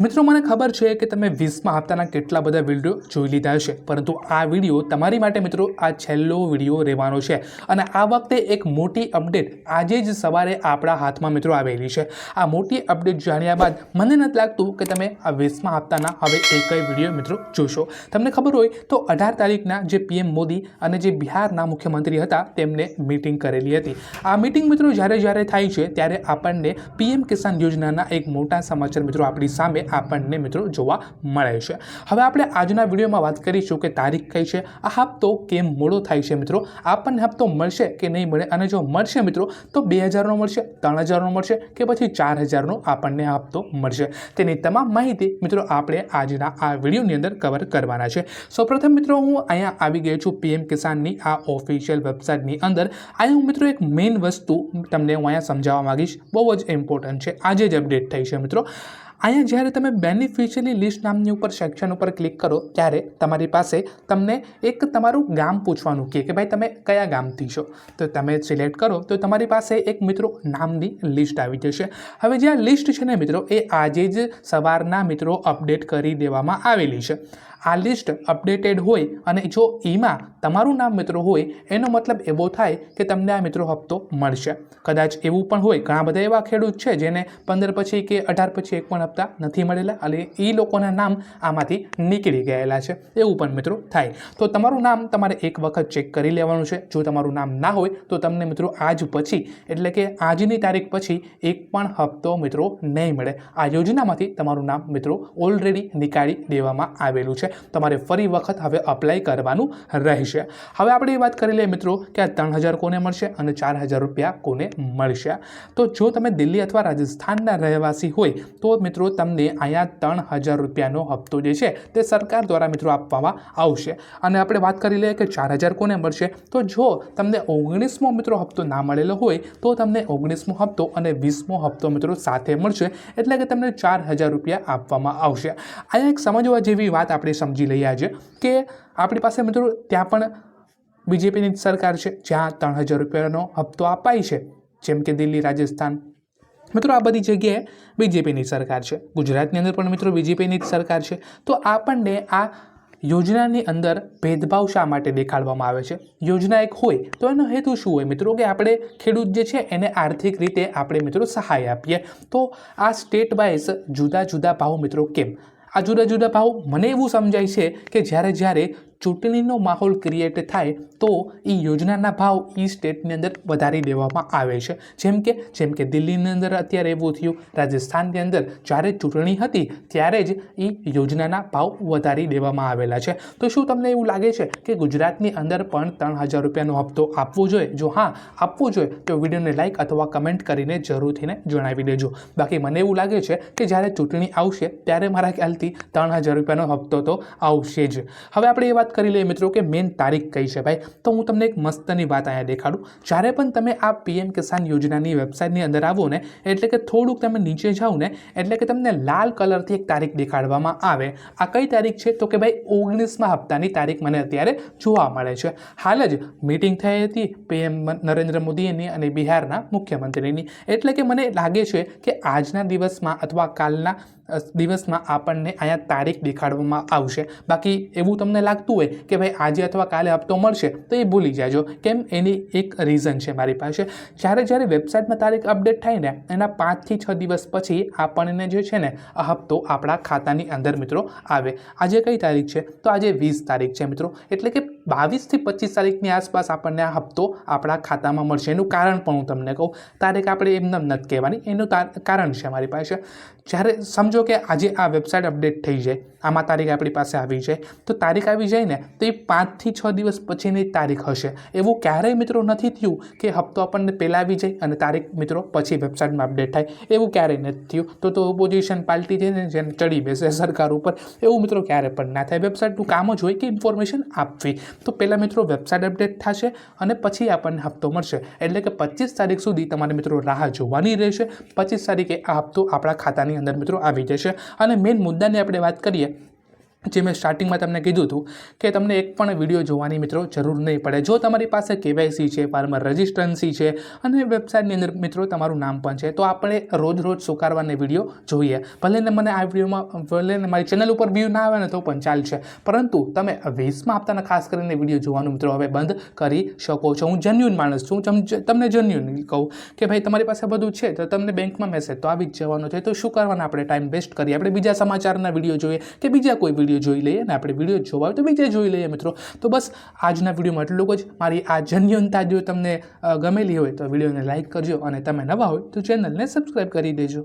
મિત્રો, મને ખબર છે કે તમે વીસમાં હપ્તાના કેટલા બધા વીડિયો જોઈ લીધા હશે. પરંતુ આ વીડિયો તમારી માટે મિત્રો, આ છેલ્લો વીડિયો રહેવાનો છે. અને આ વખતે એક મોટી અપડેટ આજે જ સવારે આપણા હાથમાં મિત્રો આવેલી છે. આ મોટી અપડેટ જાણ્યા બાદ મને નથી લાગતું કે તમે આ વીસમાં હપ્તાના હવે એકય વીડિયો મિત્રો જોશો. તમને ખબર હોય તો અઢાર તારીખના જે પીએમ મોદી અને જે બિહારના મુખ્યમંત્રી હતા, તેમને મિટિંગ કરેલી હતી. આ મિટિંગ મિત્રો જ્યારે જ્યારે થાય છે, ત્યારે આપણને પીએમ કિસાન યોજનાના એક મોટા સમાચાર મિત્રો આપણી સામે આપણને મિત્રો જોવા મળે છે. હવે આપણે આજના વિડીયોમાં વાત કરીશું કે તારીખ કઈ છે, આ હપ્તો કેમ મોડો થાય છે મિત્રો? આપણને હપ્તો મળશે કે નહીં મળે? અને જો મળશે મિત્રો, તો બે હજારનો મળશે, ત્રણ હજારનો મળશે કે પછી ચાર હજારનો આપણને હપ્તો મળશે. તેની તમામ માહિતી મિત્રો આપણે આજના આ વિડીયોની અંદર કવર કરવાના છે. સૌપ્રથમ મિત્રો હું અહીંયા આવી ગયો છું પીએમ કિસાનની આ ઓફિશિયલ વેબસાઇટની અંદર. અહીંયા હું મિત્રો એક મેઇન વસ્તુ તમને હું અહીંયા સમજાવવા માગીશ. બહુ જ ઇમ્પોર્ટન્ટ છે. આજે જ અપડેટ થઈ છે મિત્રો. અહીંયા જ્યારે તમે બેનિફિશિયરી લિસ્ટ નામની ઉપર સેક્શન ઉપર ક્લિક કરો, ત્યારે તમારી પાસે તમને એક તમારું ગામ પૂછવાનું કે ભાઈ તમે કયા ગામથી છો? તો તમે સિલેક્ટ કરો, તો તમારી પાસે એક મિત્રો નામની લિસ્ટ આવી જશે. હવે જે આ લિસ્ટ છે ને મિત્રો, એ આજે જ સવારના મિત્રો અપડેટ કરી દેવામાં આવેલી છે. આ લિસ્ટ અપડેટેડ હોય અને જો એમાં તમારું નામ મિત્રો હોય, એનો મતલબ એવો થાય કે તમને આ મિત્રો હપ્તો મળશે. કદાચ એવું પણ હોય, ઘણા બધા એવા ખેડૂત છે જેને પંદર પછી કે અઢાર પછી એક પણ હપ્તા નથી મળેલા અને એ લોકોના નામ આમાંથી નીકળી ગયેલા છે. એવું પણ મિત્રો થાય. તો તમારું નામ તમારે એક વખત ચેક કરી લેવાનું છે. જો તમારું નામ ના હોય, તો તમને મિત્રો આજ પછી, એટલે કે આજની તારીખ પછી, એક પણ હપ્તો મિત્રો નહીં મળે. આ યોજનામાંથી તમારું નામ મિત્રો ઓલરેડી નીકાળી દેવામાં આવેલું છે. તમારે ફરી વખત હવે અપ્લાય કરવાનું રહેશે. હવે આપણે એ વાત કરી લઈએ મિત્રો કે આ ત્રણ હજાર કોને મળશે અને ચાર હજાર રૂપિયા કોને મળશે? તો જો તમે દિલ્હી અથવા રાજસ્થાનના રહેવાસી હોય, તો મિત્રો તમને અહીંયા ત્રણ હજાર રૂપિયાનો હપ્તો જે છે, તે સરકાર દ્વારા મિત્રો આપવામાં આવશે. અને આપણે વાત કરી લઈએ કે ચાર હજાર કોને મળશે? તો જો તમને ઓગણીસમો મિત્રો હપ્તો ના મળેલો હોય, તો તમને ઓગણીસમો હપ્તો અને વીસમો હપ્તો મિત્રો સાથે મળશે. એટલે કે તમને ચાર હજાર રૂપિયા આપવામાં આવશે. અહીંયા એક સમજવા જેવી વાત આપણે સમજી લઈએ આજે કે આપણી પાસે મિત્રો ત્યાં પણ બીજેપીની સરકાર છે, જ્યાં ત્રણ હજાર રૂપિયાનો હપ્તો અપાય છે, જેમ કે દિલ્હી, રાજસ્થાન. મિત્રો આ બધી જગ્યાએ બીજેપીની સરકાર છે. ગુજરાતની અંદર પણ મિત્રો બીજેપીની જ સરકાર છે. તો આપણને આ યોજનાની અંદર ભેદભાવ શા માટે દેખાડવામાં આવે છે? યોજના એક હોય તો એનો હેતુ શું હોય મિત્રો? કે આપણે ખેડૂત જે છે એને આર્થિક રીતે આપણે મિત્રો સહાય આપીએ. તો આ સ્ટેટ વાઇઝ જુદા જુદા ભાવ મિત્રો કેમ? આ જુદા જુદા ભાવ મને એવું સમજાય છે કે જ્યારે જ્યારે ચૂંટણીનો માહોલ ક્રિએટ થાય તો એ યોજનાના ભાવ એ સ્ટેટની અંદર વધારી દેવામાં આવે છે. જેમ કે જેમ કે દિલ્હીની અંદર અત્યારે એવું થયું, રાજસ્થાનની અંદર જ્યારે ચૂંટણી હતી ત્યારે જ એ યોજનાના ભાવ વધારી દેવામાં આવેલા છે. તો શું તમને એવું લાગે છે કે ગુજરાતની અંદર પણ ત્રણ હજાર રૂપિયાનો હપ્તો આપવો જોઈએ? જો હા, આપવો જોઈએ, તો વિડીયોને લાઇક અથવા કમેન્ટ કરીને જરૂરથીને જણાવી દેજો. બાકી મને એવું લાગે છે કે જ્યારે ચૂંટણી આવશે ત્યારે મારા ખ્યાલથી ત્રણ હજાર રૂપિયાનો હપ્તો તો આવશે જ. હવે આપણે એ વાત કરી લઈએ મિત્રો કે મેઇન તારીખ કઈ છે ભાઈ? તો હું તમને એક મસ્તની વાત અહીંયા દેખાડું. જ્યારે પણ તમે આ પીએમ કિસાન યોજનાની વેબસાઇટની અંદર આવો ને, એટલે કે થોડુંક તમે નીચે જાઓ ને, એટલે કે તમને લાલ કલરથી એક તારીખ દેખાડવામાં આવે. આ કઈ તારીખ છે? તો કે ભાઈ ઓગણીસમાં હપ્તાની તારીખ મને અત્યારે જોવા મળે છે. હાલ જ મીટિંગ થઈ હતી પીએમ નરેન્દ્ર મોદીની અને બિહારના મુખ્યમંત્રીની. એટલે કે મને લાગે છે કે આજના દિવસમાં અથવા કાલના દિવસમાં આપણને અહીંયા તારીખ દેખાડવામાં આવશે. બાકી એવું તમને લાગતું હોય કે ભાઈ આજે અથવા કાલે હપ્તો મળશે, તો એ ભૂલી જાજો. કેમ? એની એક રીઝન છે મારી પાસે. જ્યારે જ્યારે વેબસાઇટમાં તારીખ અપડેટ થાય ને, એના પાંચથી છ દિવસ પછી આપણને જે છે ને હપ્તો આપણા ખાતાની અંદર મિત્રો આવે. આજે કઈ તારીખ છે? તો આજે વીસ તારીખ છે મિત્રો. એટલે કે બાવીસથી પચીસ તારીખની આસપાસ આપણને આ હપ્તો આપણા ખાતામાં મળશે. એનું કારણ પણ હું તમને કહું. તારીખ આપણે એમને નથી કહેવાની. એનું કારણ છે મારી પાસે. જ્યારે સમજો કે આજે આ વેબસાઇટ અપડેટ થઈ જાય, આમાં તારીખ આપણી પાસે આવી જાય, તો તારીખ આવી જાય ને, તો એ પાંચથી છ દિવસ પછીની તારીખ હશે. એવું ક્યારેય મિત્રો નથી થયું કે હપ્તો આપણને પહેલાં આવી જાય અને તારીખ મિત્રો પછી વેબસાઇટમાં અપડેટ થાય. એવું ક્યારેય નથી થયું. તો તો ઓપોઝિશન પાર્ટી છે ને જેને ચડી બેસે સરકાર ઉપર, એવું મિત્રો ક્યારે પણ ના થાય. વેબસાઇટનું કામ જ હોય કે ઇન્ફોર્મેશન આપવી. તો પહેલાં મિત્રો વેબસાઇટ અપડેટ થશે અને પછી આપણને હપ્તો મળશે. એટલે કે પચીસ તારીખ સુધી તમારે મિત્રો રાહ જોવાની રહેશે. પચીસ તારીખે આ હપ્તો આપણા ખાતાની અંદર મિત્રો આવી જશે અને મેઇન મુદ્દાની આપણે વાત કરીએ જે મેં સ્ટાર્ટિંગમાં તમને કીધું હતું કે તમને એક પણ વીડિયો જોવાની મિત્રો જરૂર નહીં પડે. જો તમારી પાસે કેવાયસી છે ફાર્મર રજિસ્ટ્રન્સી છે અને વેબસાઇટની અંદર મિત્રો તમારું નામ પણ છે, તો આપણે રોજ રોજ સ્વીકારવાને વીડિયો જોઈએ. ભલે ને મને આ વિડીયોમાં ભલે ને મારી ચેનલ ઉપર વ્યૂ ના આવે ને તો પણ ચાલશે. પરંતુ તમે વીસમાં આપતાના ખાસ કરીને વીડિયો જોવાનું મિત્રો હવે બંધ કરી શકો છો. હું જન્યુન માણસ છું. તમને જન્યુન કહું કે ભાઈ તમારી પાસે બધું છે, તો તમને બેંકમાં મેસેજ તો આવી જ જવાનો છે. તો શું કરવાના આપણે? ટાઈમ વેસ્ટ કરીએ. આપણે બીજા સમાચારના વીડિયો જોઈએ કે બીજા કોઈ વીડિયો જોઈ લઈએ અને આપણે વીડિયો જોવા હોય તો બીજા જોઈ લઈએ મિત્રો. તો બસ આજના વિડીયોમાં એટલું જ. મારી આ જન્યુનતા જો તમને ગમેલી હોય તો વિડીયોને લાઇક કરજો અને તમે નવા હોય તો ચેનલને સબસ્ક્રાઈબ કરી દેજો.